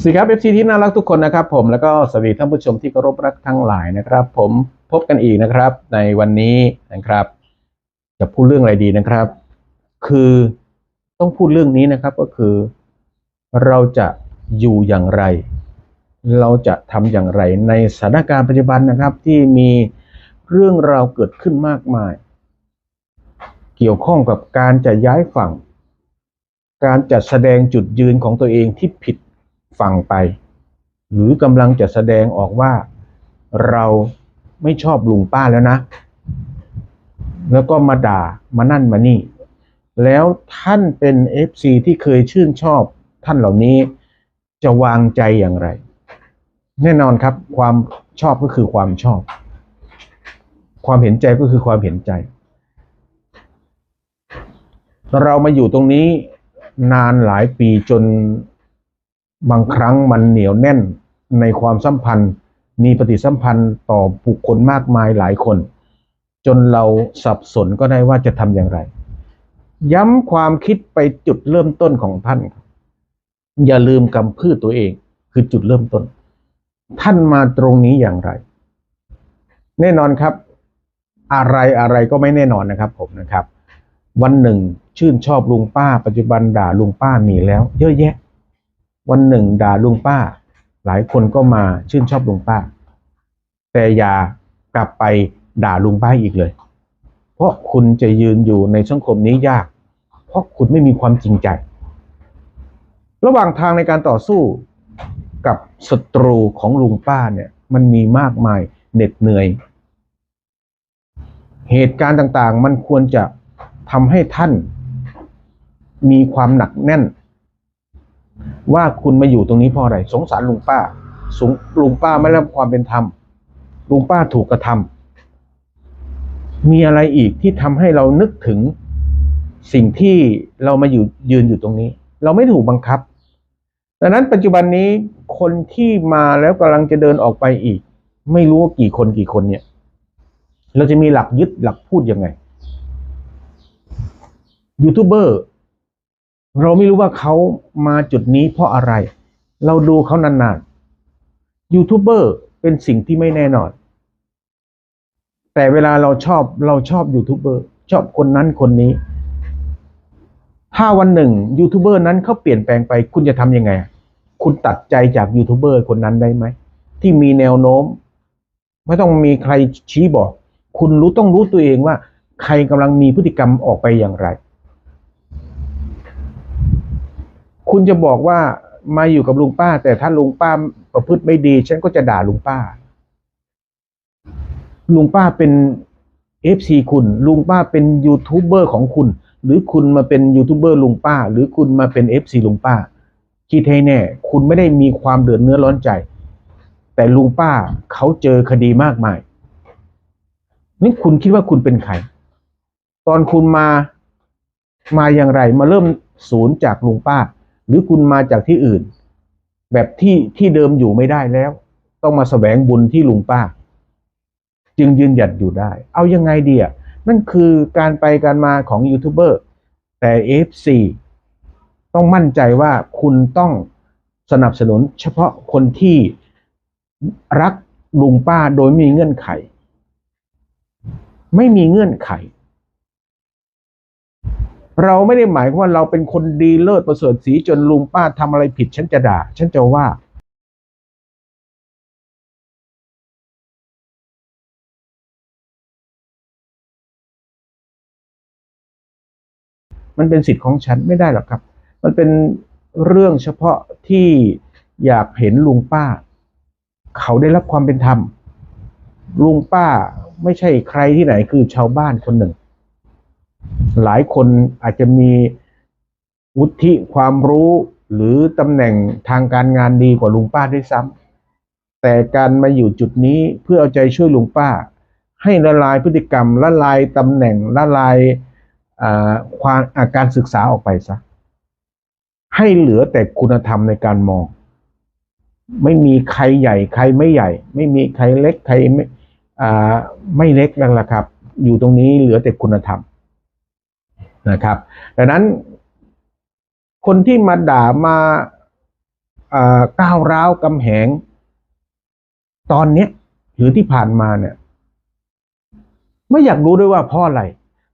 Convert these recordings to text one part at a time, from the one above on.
สวัสดีครับเอฟซีที่น่ารักทุกคนนะครับผมแล้วก็สวัสดีท่านผู้ชมที่เคารพรักทั้งหลายนะครับ ผมพบกันอีกนะครับ ในวันนี้นะครับ จะพูดเรื่องอะไรดีนะครับ คือต้องพูดเรื่องนี้นะครับก็คือ เราจะอยู่อย่างไร เราจะทำอย่างไรในสถานการณ์ปัจจุบันนะครับ ที่มีเรื่องราวเกิดขึ้นมากมาย เกี่ยวข้องกับการจะย้ายฝั่ง การจัดแสดงจุดยืนของตัวเองที่ผิด ฝั่งไป หรือกำลังจะแสดงออกว่าเราไม่ชอบลุงป้าแล้วนะ แล้วก็มาด่ามานั่นมานี่ แล้วท่านเป็น FC ที่เคยชื่นชอบท่านเหล่านี้จะวางใจอย่างไร แน่นอนครับ ความชอบก็คือความชอบ ความเห็นใจก็คือความเห็นใจ เรามาอยู่ตรงนี้นานหลายปีจน บางครั้งมันเหนียวแน่นในความสัมพันธ์ มีปฏิสัมพันธ์ต่อบุคคลมากมายหลายคน จนเราสับสนก็ได้ว่าจะทำอย่างไร ย้ำความคิดไปจุดเริ่มต้นของท่าน อย่าลืมกำพืชตัวเองคือจุดเริ่มต้น ท่านมาตรงนี้อย่างไร แน่นอนครับ อะไรอะไรก็ไม่แน่นอนนะครับผมนะครับ วันหนึ่งชื่นชอบลุงป้า ปัจจุบันด่าลุงป้ามีแล้ว เยอะแยะ วันหนึ่งด่าลุงป้า หลายคนก็มาชื่นชอบลุงป้า แต่อย่ากลับไปด่าลุงป้าอีกเลย เพราะคุณจะยืนอยู่ในสังคมนี้ยาก เพราะคุณไม่มีความจริงใจ ระหว่างทางในการต่อสู้กับศัตรูของลุงป้าเนี่ยมันมีมากมายเหน็ดเหนื่อย เหตุการณ์ต่างๆ มันควรจะทำให้ท่านมีความหนักแน่น ว่าคุณมาอยู่ตรงนี้เพราะอะไร สงสารลุงป้าสงลุงป้าไม่ได้รับความเป็นธรรมลุงป้าถูกกระทำมีอะไรอีกที่ทำให้เรานึกถึงสิ่งที่เรามาอยู่ยืนอยู่ตรงนี้ เราไม่ถูกบังคับ ดังนั้นปัจจุบันนี้คนที่มาแล้วกำลังจะเดินออกไปอีก ไม่รู้ว่ากี่คนกี่คนเนี่ย เราจะมีหลักยึดหลักพูดยังไงยูทูบเบอร์ เราไม่รู้ว่าเขามาจุดนี้เพราะอะไร เราดูเขานานๆยูทูบเบอร์เป็นสิ่งที่ไม่แน่นอน แต่เวลาเราชอบเราชอบยูทูบเบอร์ชอบคนนั้นคนนี้ ถ้าวันหนึ่งยูทูบเบอร์นั้นเขาเปลี่ยนแปลงไป คุณจะทำยังไง คุณตัดใจจากยูทูบเบอร์คนนั้นได้ไหม ที่มีแนวโน้ม ไม่ต้องมีใครชี้บอก คุณรู้ต้องรู้ตัวเองว่า ใครกำลังมีพฤติกรรมออกไปอย่างไร คุณจะบอกว่ามาอยู่กับลุงป้า แต่ถ้าลุงป้าประพฤติไม่ดี ฉันก็จะด่าลุงป้า ลุงป้าเป็นเอฟซีคุณ ลุงป้าเป็นยูทูบเบอร์ของคุณ หรือคุณมาเป็นยูทูบเบอร์ลุงป้า หรือคุณมาเป็นเอฟซีลุงป้า คิดให้แน่ คุณไม่ได้มีความเดือดเนื้อร้อนใจ แต่ลุงป้าเขาเจอคดีมากมาย นี่คุณคิดว่าคุณเป็นใคร ตอนคุณมามาอย่างไร มาเริ่มศูนย์จากลุงป้า หรือคุณมาจากที่อื่น แบบที่ที่เดิมอยู่ไม่ได้แล้ว ต้องมาแสวงบุญที่ลุงป้า จึงยืนหยัดอยู่ได้ เอายังไงดีอะนั่นคือการไปการมาของยูทูบเบอร์แต่ FC ต้องมั่นใจว่าคุณต้องสนับสนุนเฉพาะคนที่รักลุงป้าโดยมีเงื่อนไข ไม่มีเงื่อนไข เราไม่ได้หมายว่าเราเป็นคนดีเลิศประเสริฐสีจนลุงป้าทำอะไรผิด ฉันจะด่า ฉันจะว่า มันเป็นสิทธิ์ของฉันไม่ได้หรอกครับ มันเป็นเรื่องเฉพาะที่อยากเห็นลุงป้า เขาได้รับความเป็นธรรมลุงป้าไม่ใช่ใครที่ไหนคือชาวบ้านคนหนึ่ง หลายคนอาจจะมีวุฒิความรู้หรือตำแหน่งทางการงานดีกว่าลุงป้าด้วยซ้ำแต่การมาอยู่จุดนี้เพื่อเอาใจช่วยลุงป้า ให้ละลายพฤติกรรมละลายตำแหน่งละลายความอาการศึกษาออกไปซะให้เหลือแต่คุณธรรมในการมอง ไม่มีใครใหญ่ ใครไม่ใหญ่ ไม่มีใครเล็กใครไม่ไม่เล็กนั่นแหละครับ อยู่ตรงนี้เหลือแต่คุณธรรม นะครับดังนั้นคนที่มาด่ามาก้าวร้าวกำแหง ตอนเนี้ยหรือที่ผ่านมาเนี่ย ไม่อยากรู้ด้วยว่าเพราะอะไร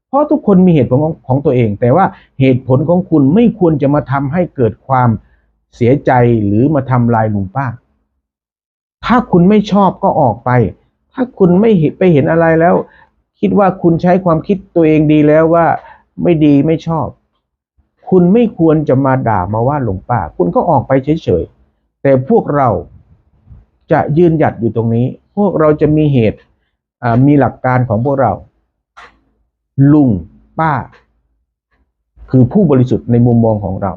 เพราะทุกคนมีเหตุผลของของตัวเอง แต่ว่าเหตุผลของคุณไม่ควรจะมาทำให้เกิดความเสียใจหรือมาทำลายลุงป้า ถ้าคุณไม่ชอบก็ออกไป ถ้าคุณไม่ไปเห็นอะไรแล้ว คิดว่าคุณใช้ความคิดตัวเองดีแล้วว่า ไม่ดีไม่ชอบ คุณไม่ควรจะมาด่ามาว่าหลวงป้า คุณก็ออกไปเฉยๆ แต่พวกเราจะยืนหยัดอยู่ตรงนี้ พวกเราจะมีเหตุมีหลักการของพวกเรา ลุงป้า คือผู้บริสุทธิ์ในมุมมองของเรา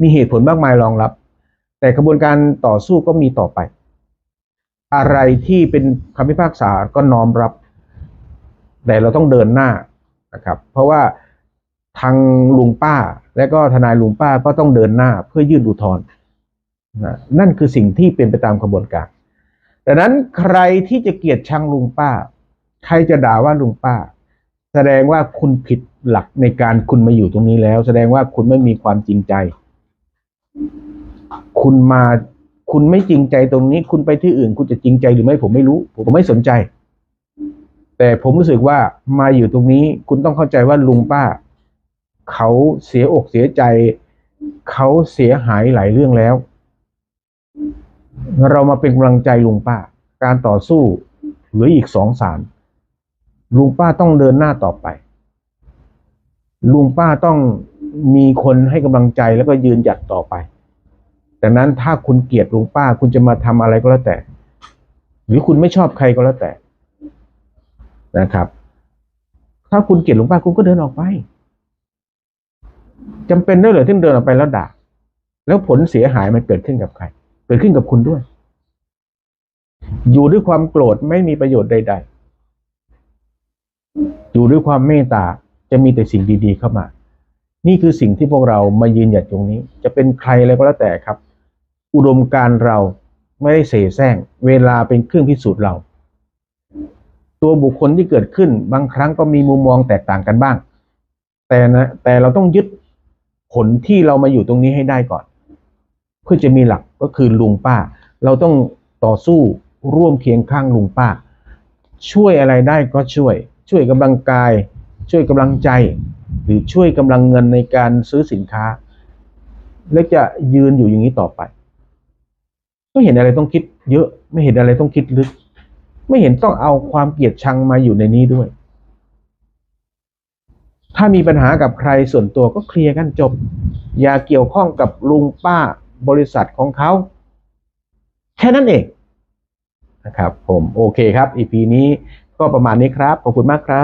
มีเหตุผลมากมายรองรับ แต่กระบวนการต่อสู้ก็มีต่อไป อะไรที่เป็นคำพิพากษาก็น้อมรับ แต่เราต้องเดินหน้านะครับ เพราะว่า ทางลุงป้า และก็ทนายลุงป้าก็ต้องเดินหน้าเพื่อยื่นอุทธรณ์นะนั่นคือสิ่งที่เป็นไปตามกระบวนการดังนั้นใครที่จะเกลียดชังลุงป้า ใครจะด่าว่าลุงป้า แสดงว่าคุณผิดหลักในการคุณมาอยู่ตรงนี้แล้ว แสดงว่าคุณไม่มีความจริงใจ คุณมาคุณไม่จริงใจตรงนี้ คุณไปที่อื่น คุณจะจริงใจหรือไม่ผมไม่รู้ ผมไม่สนใจ แต่ผมรู้สึกว่ามาอยู่ตรงนี้ คุณต้องเข้าใจว่าลุงป้า เขาเสียอกเสียใจ เขาเสียหายหลายเรื่องแล้ว เรามาเป็นกำลังใจลุงป้า การต่อสู้เหลืออีกสองศาลลุงป้าต้องเดินหน้าต่อไป ลุงป้าต้องมีคนให้กำลังใจแล้วก็ยืนหยัดต่อไปดังนั้นถ้าคุณเกลียดลุงป้า คุณจะมาทำอะไรก็แล้วแต่ หรือคุณไม่ชอบใครก็แล้วแต่นะครับ ถ้าคุณเกลียดลุงป้าคุณก็เดินออกไป จำเป็นได้เหรือที่เดินออกไปแล้วด่า แล้วผลเสียหายมันเกิดขึ้นกับใคร เกิดขึ้นกับคุณด้วย อยู่ด้วยความโกรธไม่มีประโยชน์ใด ๆ อยู่ด้วยความเมตตาจะมีแต่สิ่งดี ๆ เข้ามา นี่คือสิ่งที่พวกเรามายืนหยัดตรงนี้ จะเป็นใครอะไรก็แล้วแต่ครับ อุดมการเราไม่ได้เสแสร้ง เวลาเป็นเครื่องพิสูจน์เรา ตัวบุคคลที่เกิดขึ้นบางครั้งก็มีมุมมองแตกต่างกันบ้าง แต่นะแต่เราต้องยึด ผลที่เรามาอยู่ตรงนี้ให้ได้ก่อน เพื่อจะมีหลักก็คือลุงป้า เราต้องต่อสู้ร่วมเคียงข้างลุงป้า ช่วยอะไรได้ก็ช่วย ช่วยกำลังกาย ช่วยกำลังใจ หรือช่วยกำลังเงินในการซื้อสินค้า และจะยืนอยู่อย่างนี้ต่อไป ไม่เห็นอะไรต้องคิดเยอะไม่เห็นอะไรต้องคิดลึก ไม่เห็นต้องเอาความเกลียดชังมาอยู่ในนี้ด้วย ถ้ามีปัญหากับใครส่วนตัวก็เคลียร์กันจบ อย่าเกี่ยวข้องกับลุงป้าบริษัทของเขา แค่นั้นเองนะครับผมโอเคครับ EP นี้ก็ประมาณนี้ครับ ขอบคุณมากครับ